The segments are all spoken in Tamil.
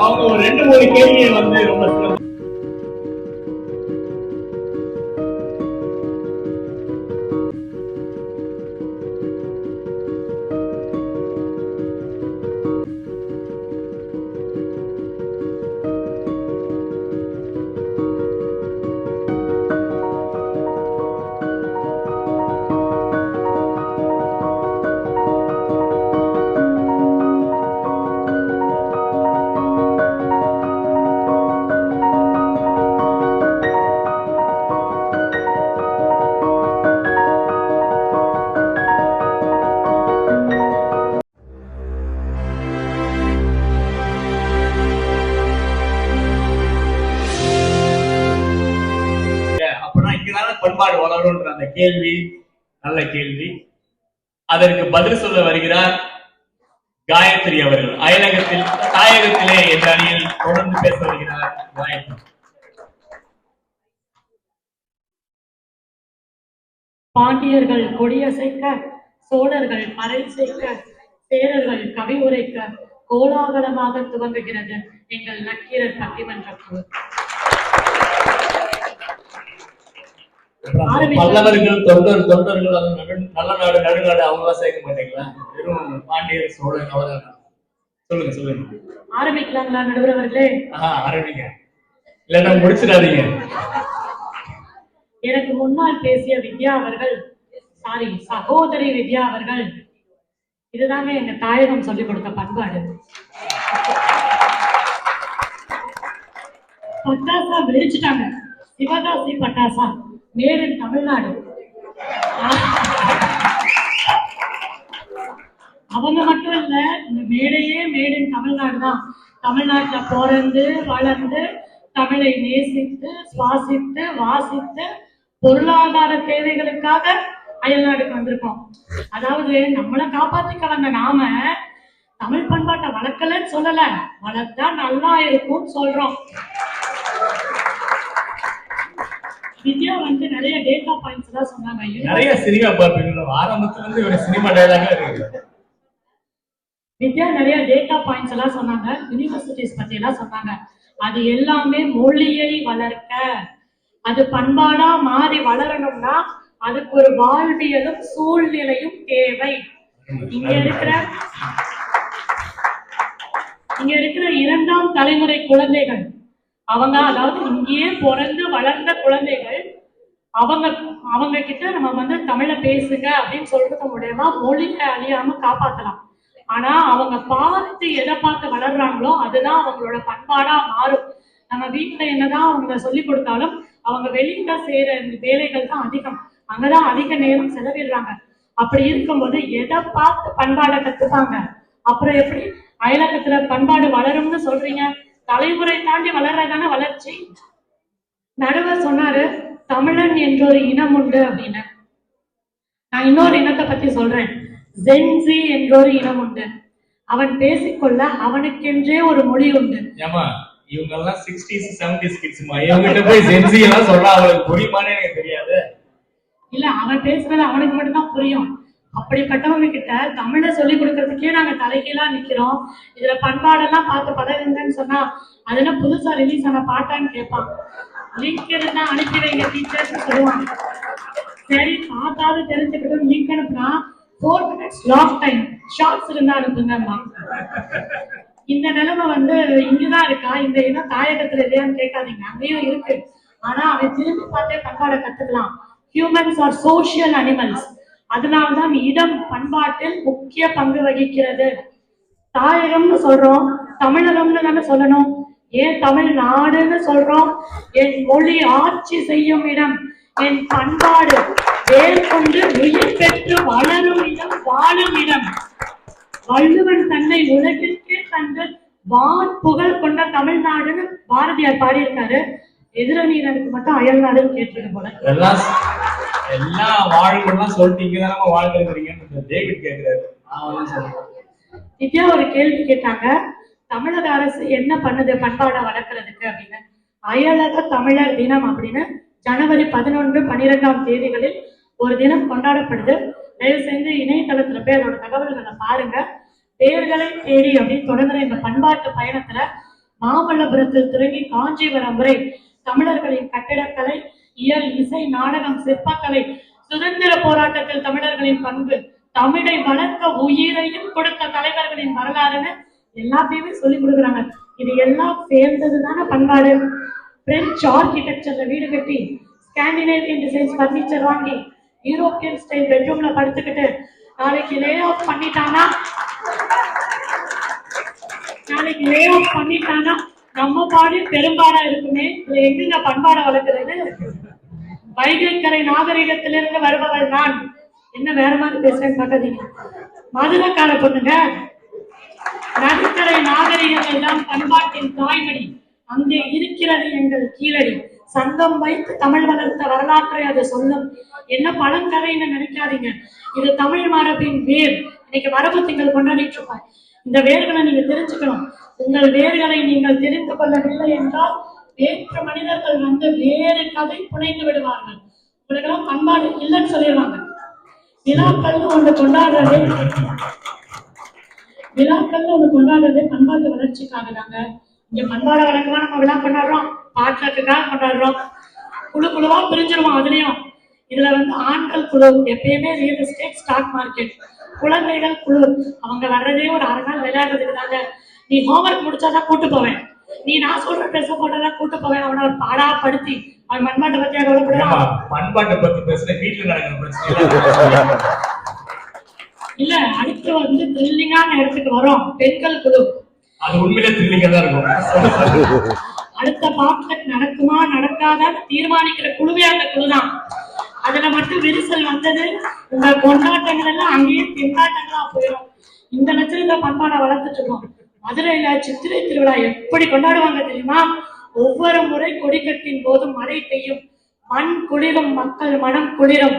அவங்க ரெண்டு மூணு கேள்வியை வந்து ரொம்ப கேள்வி நல்ல கேள்வி. அதற்கு பதில் சொல்ல வருகிறார் காயத்ரி அவர்கள். அயலகத்தில் தாயகத்திலே என்ற அணியில் தொடர்ந்து பேச வருகிறார் காயத்ரி. பாண்டியர்கள் கொடியசைக்க சோழர்கள் பறை சேர்க்க சேரர்கள் கவி உரைக்க கோலாகலமாக துவங்குகிறது எங்கள் நக்கீரர் பட்டிமன்ற குழு. பல்லவர்கள் தொண்டர் தொண்டர்கள் நல்ல நாடு நடுநாடு அவங்க சேர்க்க மாட்டீங்களா? வெறும் பாண்டியர் சோழர் அவ்வளவுதான் சொல்லுங்க சொல்லுங்க. ஆரம்பிக்கலாங்களா நடுவர் அவர்களே? ஆஹா ஆரம்பிங்க. இல்லைன்னா முடிச்சிடாதீங்க. எனக்கு முன்னால் பேசிய வித்யா அவர்கள் சாரி சகோதரி வித்யா அவர்கள் இதுதாங்க எங்க தாயகம் சொல்லிக் கொடுத்த பண்பாடு. பட்டாசா வெடிச்சிட்டாங்க. சிவகாசி பட்டாசா. மேடு தமிழ்நாடு. அவங்க மட்டும் இல்ல இந்த மேடையே மேடு தமிழ்நாடு தான். தமிழ்நாட்டுல பிறந்து வளர்ந்து தமிழை நேசித்து சுவாசித்து வாசித்து பொருளாதார தேவைகளுக்காக அயல்நாடுக்கு வந்திருக்கோம். அதாவது நம்மளை காப்பாத்திக்க வந்த நாம தமிழ் பண்பாட்டை வளர்க்கலன்னு சொல்லல. வளர்த்தா நல்லா இருக்கும்னு சொல்றோம். வித்யா வந்து நிறைய டேட்டா பாயிண்ட்ஸ் தான் சொன்னாங்க. நிறைய சினிமா பார்ப்பீங்க ஆரம்பத்துல இருந்து ஒரு சினிமா டைலாகா இருக்கு. வித்யா நிறைய டேட்டா பாயிண்ட்ஸ் எல்லாம் சொன்னாங்க. யூனிவர்சிட்டிஸ் பத்தி எல்லாம் சொன்னாங்க. அது எல்லாமே மொழியை வளர்க்க அது பண்பாடா மாறி வளரணும்னா அதுக்கு ஒரு வாழ்வியலும் சூழ்நிலையும் தேவை. இங்க இருக்கிற இங்க இருக்கிற இரண்டாம் தலைமுறை குழந்தைகள் அவங்க அதாவது இங்கேயே பிறந்து வளர்ந்த குழந்தைகள் அவங்க அவங்க கிட்ட நம்ம வந்து தமிழ பேசுங்க அப்படின்னு சொல்றது மூலயமா மொழியை அழியாம காப்பாத்தலாம். ஆனா அவங்க பார்த்து எதை பார்த்து வளர்றாங்களோ அதுதான் அவங்களோட பண்பாடா மாறும். நம்ம வீட்டுல என்னதான் அவங்க சொல்லி கொடுத்தாலும் அவங்க வெளியில செய்யற வேலைகள் தான் அதிகம். அங்கதான் அதிக நேரம் செலவிடுறாங்க. அப்படி இருக்கும்போது எதை பார்த்து பண்பாடை கத்துப்பாங்க? அப்புறம் எப்படி? அயலகத்துல பண்பாடு வளரும்னு சொல்றீங்க? தலைமுறை தாண்டி வளர்றதான வளர்ச்சி. நடுவர் சொன்னாரு தமிழன் என்ற ஒரு இனம் உண்டு அப்படின்னு. நான் இன்னொரு இனத்தை பத்தி சொல்றேன். ஜென்சி என்ற ஒரு இனம் உண்டு. அவன் பேசிக்கொள்ள அவனுக்கென்றே ஒரு மொழி உண்டு. ஏமா இவங்க எல்லாம் சிக்ஸ்டீஸ் செவன்டிஸ் கிட்ஸ்மா இவங்கிட்ட போய் சென்சி எல்லாம் சொல்றா அவளுக்கு புரியுமான்னு எனக்கு தெரியாது. இல்ல அவன் பேசுறது அவனுக்கு மட்டும்தான் புரியும். அப்படிப்பட்டவங்ககிட்ட தமிழை சொல்லி கொடுக்கறதுக்கே நாங்க தலைகீழா நிக்கிறோம். இதுல பண்பாடெல்லாம் பார்த்து பழகுங்கன்னு சொன்னா அதுல புதுசா ரிலீஸ் ஆன பாட்டான்னு கேட்பான் லிங்க் இருந்தா அனுப்பி வைங்க டீச்சர்ஸ் சொல்லுவாங்க. சரி பார்த்தாவது தெரிஞ்சுக்கிட்டு லிங்க் அனுப்புனா four minutes long time shorts இருந்தா அனுப்புங்கம்மா. இந்த நிலைமை வந்து இங்கதான் இருக்கா? இந்த இனம் தாயகத்துல இல்லையான்னு கேட்காதீங்க. அங்கேயும் இருக்கு. ஆனா அவன் திரும்பி பார்த்தே பண்பாடை கத்துக்கலாம். ஹியூமன்ஸ் ஆர் சோஷியல் அனிமல்ஸ் அதனால்தான் இடம் பண்பாட்டில் முக்கிய பங்கு வகிக்கிறது. தாயகம்னு சொல்றோம் தமிழகம்னு தானே சொல்லணும். ஏன் தமிழ்நாடுன்னு சொல்றோம்? என் மொழி ஆட்சி செய்யும் இடம் என் பண்பாடு வேர் கொண்டு உயிர் பெற்று வளரும் இடம் வாழும் இடம். வள்ளுவன் தன்னை உலகிற்கே தந்து வான் புகழ் கொண்ட தமிழ்நாடுன்னு பாரதியார் பாடியிருக்காரு. எதிரணியினருக்கு மட்டும் அயல்நாடுன்னு கேட்டிருக்கு போல. எல்லாம் எல்லாம் வாழணும்லாம் சொல்லிட்டு இங்க தான் வாழ்ந்துருக்கிறீங்கன்னு டேவிட் கேக்குறாரு நான் வந்து சொல்றேன் நித்யா ஒரு கேள்வி கேட்டாங்க. தமிழக அரசு என்ன பண்ணுது பண்பாடை வளர்க்கறதுக்கு அப்படின்னு. அயலக தமிழர் தினம் அப்படின்னு ஜனவரி பதினொன்று பன்னிரெண்டாம் தேதிகளில் ஒரு தினம் கொண்டாடப்படுது. தயவு செய்து இணையதளத்துல போய் அதோட தகவல்களை பாருங்க. பேர்களை தேடி அப்படின்னு தொடங்குற இந்த பண்பாட்டு பயணத்துல மாமல்லபுரத்தில் தொடங்கி காஞ்சிபுரம் வரை தமிழர்களின் கட்டிடக்கலை இயல் இசை நாடகம் சிற்பக்கலை சுதந்திர போராட்டத்தில் தமிழர்களின் பங்கு தமிழை வளர்க்க உயிரையும் கொடுத்த தலைவர்களின் வரலாறுன்னு எல்லாத்தையுமே சொல்லி கொடுக்குறாங்க. இது எல்லாம் சேர்ந்தது தானே பண்பாடு பிரெஞ்சு ஆர்கிடெக்சர்ல வீடு கட்டி ஸ்காண்டினேவியன் டிசைன்ஸ் ஃபர்னிச்சர் வாங்கி யூரோப்பியன் ஸ்டைல் பெட்ரூம்ல படுத்துக்கிட்டு நாளைக்கு லே ஆஃப் பண்ணிட்டானா? நாளைக்கு லே ஆஃப் பண்ணிட்டானா? நம்ம பாடு பெரும்பாடா இருக்குமே. இதுல எங்கங்க பண்பாடை வளர்க்கிறது வைகைக்கரை நாகரிகத்திலிருந்து வருபவள் நான். என்ன வேற மாதிரி பேசுறேன்னு பார்க்காதீங்க. மதுரைக்கார பொண்ணுங்க நடுக்கரை நாகரிகத்தை தான் பண்பாட்டின் தாய்மடி. அங்கே இருக்கிறது எங்கள் கீழடி. சங்கம் வைத்து தமிழ் வளர்த்த வரலாற்றை அதை சொல்லும். என்ன பழங்கதைன்னு நினைக்காதீங்க. இது தமிழ் மரபின் வேர். இன்னைக்கு மரபு திங்கள் கொண்டாடிட்டு இருக்கோம் இந்த வேர்களை நீங்க தெரிஞ்சுக்கணும். உங்கள் வேர்களை நீங்கள் தெரிந்து கொள்ளவில்லை என்றால் வேற்று மனிதர்கள் வந்து வேறு கதை புனைந்து விடுவார்கள். உங்களுக்கெல்லாம் பண்பாடு இல்லைன்னு சொல்லிடுவாங்க. விழாக்கள்னு ஒன்று கொண்டாடுறதே. விழாக்கள்னு ஒண்ணு கொண்டாடுறதே பண்பாட்டு வளர்ச்சிக்காக தாங்க. இங்க பண்பாடு வழக்கமா நம்ம விழா கொண்டாடுறோம். பாட்டுக்காக கொண்டாடுறோம். குழு குழுவா பிரிஞ்சிருவோம் அதுலயும். இதுல வந்து ஆண்கள் குழு எப்பயுமே ரியல் எஸ்டேட் ஸ்டாக் மார்க்கெட் குழந்தைகள் குழு. அவங்க வர்றதே ஒரு அரை நாள் விளையாடுறதுக்கு தாங்க. நீ ஹோம்ஒர்க் முடிச்சாதான் கூட்டு போவேன். நீ நான் சொல்ற ட்ரெஸ் போட்டதான் கூட்டு போவேன். அவனை பாடா படுத்தி அவன் மண்பாட்டை பத்தி கவலைப்படுறான் பண்பாட்டை பத்தி பேசுற வீட்டுல நடக்கிற பிரச்சனை இல்ல அடுத்து வந்து த்ரில்லிங்கான இடத்துக்கு வரோம். பெண்கள் குழு. அது உண்மையிலே த்ரில்லிங்கா தான் இருக்கும். அடுத்த பாப்கட் நடக்குமா நடக்காதான்னு தீர்மானிக்கிற குழுவே அந்த குழுதான். அதுல மட்டும் விரிசல் வந்தது. உங்க கொண்டாட்டங்கள் எல்லாம் அங்கேயே திண்டாட்டங்களா போயிடும் இந்த லட்சத்துல பண்பாடை வளர்த்துட்டு இருக்கோம். மதுரையில சித்திரை திருவிழா எப்படி கொண்டாடுவாங்க தெரியுமா? ஒவ்வொரு முறை கொடிக்கட்டின் போது மழை பெய்யும். மண் குளிரும் மக்கள் மனம் குளிரும்.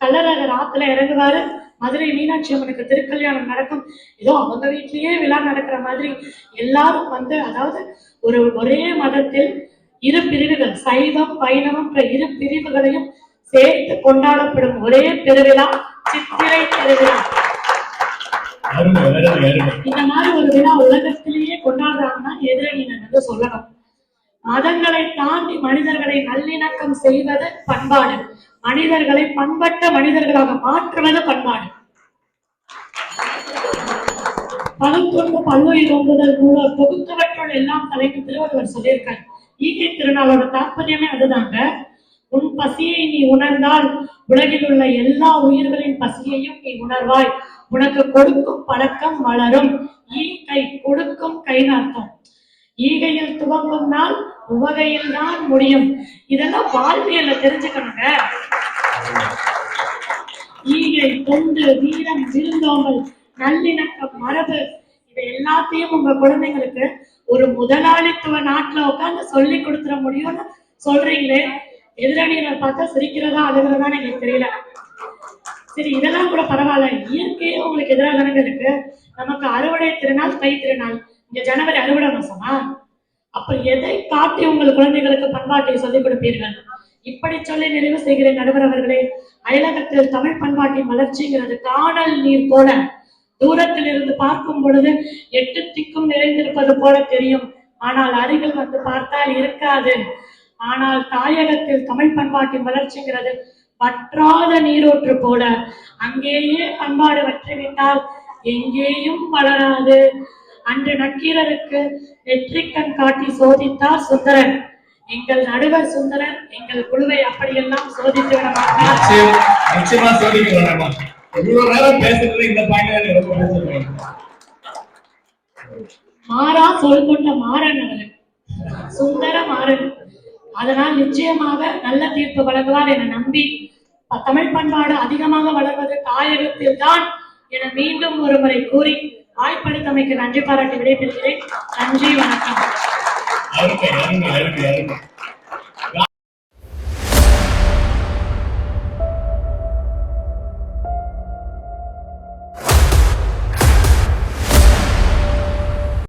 கள்ளழகர் ஆத்துல இறங்குவாரு. மதுரை மீனாட்சி அம்மனுக்கு திருக்கல்யாணம் நடக்கும். ஏதோ அவங்க வீட்லயே விழா நடக்கிற மாதிரி எல்லாரும் வந்து அதாவது ஒரு ஒரே மதத்தில் இரு பிரிவுகள் சைவம் பைணவம் இரு பிரிவுகளையும் சேர்த்து கொண்டாடப்படும் ஒரே பெருவிழா சித்திரை பெருவிழா இந்த மாதிரி ஒரு விழா உலகத்திலேயே கொண்டாடுறாங்கன்னா எதிரணியினர் வந்து சொல்லணும். மதங்களை தாண்டி மனிதர்களை நல்லிணக்கம் செய்வது பண்பாடு. மனிதர்களை பண்பட்ட மனிதர்களாக மாற்றுவது பண்பாடு. பழுத்தொன்று பல்லுயிர் ஓம்புதல் மூலம் தொகுத்தவற்றுள் எல்லாம் தலைக்கு திருவள்ளுவர் சொல்லியிருக்கார். ஈகை திருநாளோட தாற்பயமே அதுதாங்க. உன் பசியை நீ உணர்ந்தால் உலகில் உள்ள எல்லா உயிர்களின் பசியையும் நீ உணர்வாய். உனக்கு கொடுக்கும் பழக்கம் வளரும். ஈகை கொடுக்கும் கைன்னு அர்த்தம். ஈகையில் துவங்கும் நாள் உவகையில் தான் முடியும். இதெல்லாம் வாழ்வியல்ல தெரிஞ்சுக்கணுங்க. ஈகை தொண்டு வீரம் விருந்தோம்பல் நல்லிணக்கம் மரபு இது எல்லாத்தையும் உங்க குழந்தைங்களுக்கு ஒரு முதலாளித்துவ நாட்டுல உட்கார்ந்து சொல்லி கொடுத்துட முடியும்னு சொல்றீங்களே? எதிரணியினர் பார்த்தா சிரிக்கிறதா அழுகிறதான்னு எனக்கு தெரியல. சரி இதெல்லாம் கூட பரவாயில்ல. இயற்கையே உங்களுக்கு எதிராக தானே இருக்கு. நமக்கு அறுவடை திருநாள் தை திருநாள். இங்க ஜனவரி அறுவடை மாசமா? அப்ப எதை காட்டி உங்கள் குழந்தைகளுக்கு பண்பாட்டை சொல்லிக் கொடுப்பீர்கள்? இப்படி சொல்லி நிறைவு செய்கிறேன் நடுவர் அவர்களே. அயலகத்தில் தமிழ் பண்பாட்டின் வளர்ச்சிங்கிறது காணல் நீர் போல. தூரத்தில் இருந்து பார்க்கும் பொழுது எட்டு திக்கும் நிறைந்திருப்பது போல தெரியும். ஆனால் அருகில் வந்து பார்த்தால் இருக்காது. ஆனால் தாயகத்தில் தமிழ் பண்பாட்டின் வளர்ச்சிங்கிறது வற்றாத நீரூற்று போல. அங்கேயே பண்பாடு வற்றிவிட்டால் எங்கேயும் வளராது. அன்று நக்கீரருக்கு நெற்றிக்கண் காட்டி சோதித்தார் சுந்தரன். எங்கள் நடுவர் சுந்தரன் எங்கள் குழுவை அப்படியெல்லாம் சோதித்து விட மாட்டார். நிச்சயம் இவ்வளவு நேரம் பேசுறது இந்த பாயிண்ட் மாறா சொல் கொண்ட மாறன் அவர் சுந்தர மாறன். அதனால் நிச்சயமாக நல்ல தீர்ப்பு வழங்குவார் என நம்பி தமிழ் பண்பாடு அதிகமாக வளர்வது தாயகத்தில் தான் என மீண்டும் ஒரு முறை கூறி வாய்ப்பளித்தமைக்கு நன்றி பாராட்டி விடைபெறுகிறேன். நன்றி வணக்கம்.